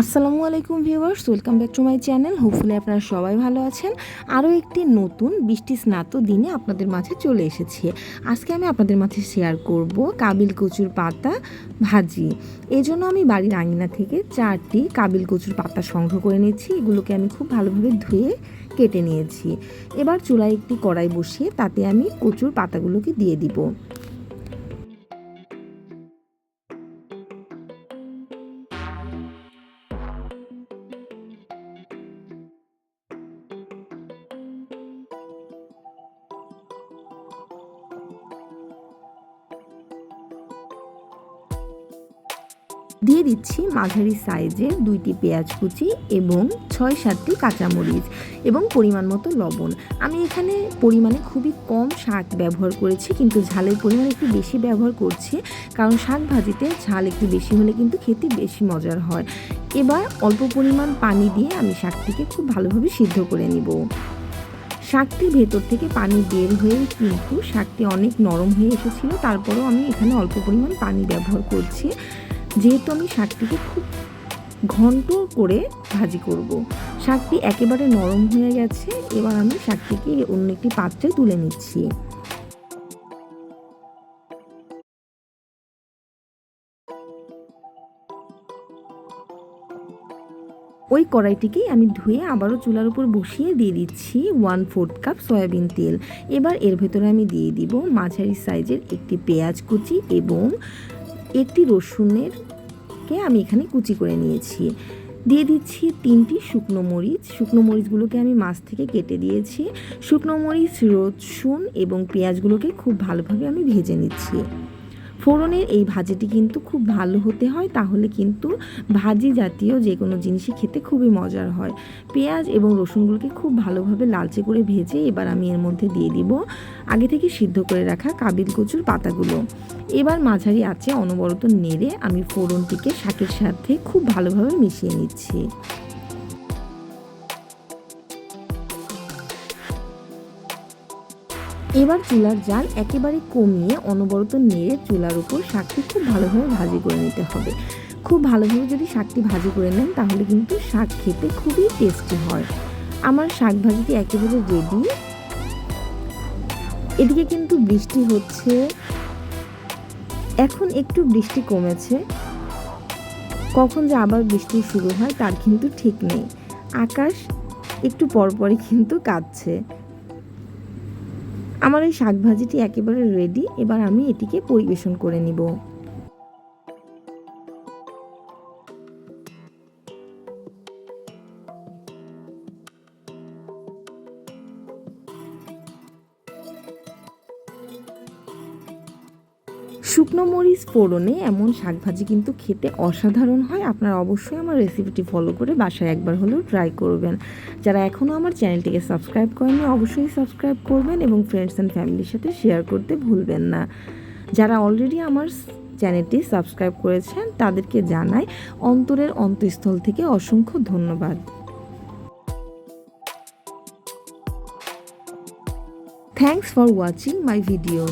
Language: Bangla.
আসসালামু আলাইকুম viewers, welcome back to my channel. Hopefully আপনারা সবাই ভালো আছেন। আরও একটি নতুন বৃষ্টি স্নাত দিনে আপনাদের মাঝে চলে এসেছি। আজকে আমি আপনাদের মাঝে শেয়ার করব কাবিল কচুর পাতা ভাজি। এজন্য আমি বাড়ির আঙিনা থেকে চারটি কাবিল কচুর পাতা সংগ্রহ করে নিয়েছি। এগুলোকে আমি খুব ভালোভাবে ধুয়ে কেটে নিয়েছি। এবার চুলায় একটি কড়াই বসিয়ে তাতে আমি কচুর পাতাগুলোকে দিয়ে দিব। দিয়ে দিচ্ছি মাঝারি সাইজের দুইটি পেঁয়াজ কুচি এবং ছয় সাতটি কাঁচামরিচ এবং পরিমাণ মতো লবণ। আমি এখানে পরিমাণে খুবই কম শাক ব্যবহার করেছি, কিন্তু ঝালের পরিমাণ একটু বেশি ব্যবহার করছি, কারণ শাক ভাজিতে ঝাল একটু বেশি হলে কিন্তু খেতে বেশি মজার হয়। এবার অল্প পরিমাণ পানি দিয়ে আমি শাকটিকে খুব ভালোভাবে সিদ্ধ করে নিব। শাকটির ভেতর থেকে পানি বের হয়ে কিন্তু শাকটি অনেক নরম হয়ে এসেছিল, তারপরেও আমি এখানে অল্প পরিমাণ পানি ব্যবহার করছি। যেহেতু আমি শাকটিকে খুব ঘন্ট করে ভাজি করব। শাকটি একেবারে নরম হয়ে গেছে, এবার আমি শাকটিকে অন্য একটি পাত্রে তুলে নিচ্ছি ওই কড়াইটিকেই আমি ধুয়ে আবারও চুলার উপর বসিয়ে দিয়ে দিচ্ছি ওয়ান ফোর্থ কাপ সয়াবিন তেল এবার এর ভেতরে আমি দিয়ে দিব মাঝারি সাইজের একটি পেঁয়াজ কুচি এবং একটি রসুনের কে আমি এখানে কুচি করে নিয়েছি। দিয়ে দিচ্ছি তিনটি শুকনো মরিচ। শুকনো মরিচগুলোকে আমি মাছ থেকে কেটে দিয়েছি। শুকনো মরিচ, রসুন এবং পেঁয়াজগুলোকে খুব ভালোভাবে আমি ভেজে নিচ্ছি। ফোড়নের এই ভাজিটি কিন্তু খুব ভালো হতে হয়, তাহলে কিন্তু ভাজি জাতীয় যে কোনো জিনিসই খেতে খুবই মজার হয়। পেঁয়াজ এবং রসুনগুলোকে খুব ভালোভাবে লালচে করে ভেজে এবার আমি এর মধ্যে দিয়ে দিব আগে থেকে সিদ্ধ করে রাখা কাবিল কচুর পাতাগুলো। এবার মাঝারি আছে অনবরত নেড়ে আমি ফোড়নটিকে শাকের সাথে খুব ভালোভাবে মিশিয়ে নিচ্ছি। এবার চুলার জাল একেবারে কমিয়ে অনবরত নেড়ে চুলার উপর শাকটি খুব ভালোভাবে ভাজি করে নিতে হবে। খুব ভালোভাবে যদি শাকটি ভাজি করে নেন, তাহলে কিন্তু শাক খেতে খুবই টেস্টি হয়। আমার শাক ভাজিটি একেবারে রেডি এদিকে কিন্তু বৃষ্টি হচ্ছে। এখন একটু বৃষ্টি কমেছে। কখন যে আবার বৃষ্টি শুরু হয়, তার কিন্তু ঠিক নেই। আকাশ একটু পরপরই কিন্তু কাঁদছে আমার এই শাক ভাজিটি একেবারে রেডি এবার আমি এটিকে পরিবেশন করে নিব। শুকনো মরিচ ফোড়নে এমন শাকভাজি কিন্তু খেতে অসাধারণ হয়। আপনারা অবশ্যই আমার রেসিপিটি ফলো করে বাসায় একবার হলেও ট্রাই করবেন। যারা এখনও আমার চ্যানেলটিকে সাবস্ক্রাইব করেনি অবশ্যই সাবস্ক্রাইব করবেন এবং ফ্রেন্ডস অ্যান্ড ফ্যামিলির সাথে শেয়ার করতে ভুলবেন না। যারা অলরেডি আমার চ্যানেলটি সাবস্ক্রাইব করেছেন, তাদেরকে জানাই অন্তরের অন্তঃস্থল থেকে অসংখ্য ধন্যবাদ। Thanks for watching my video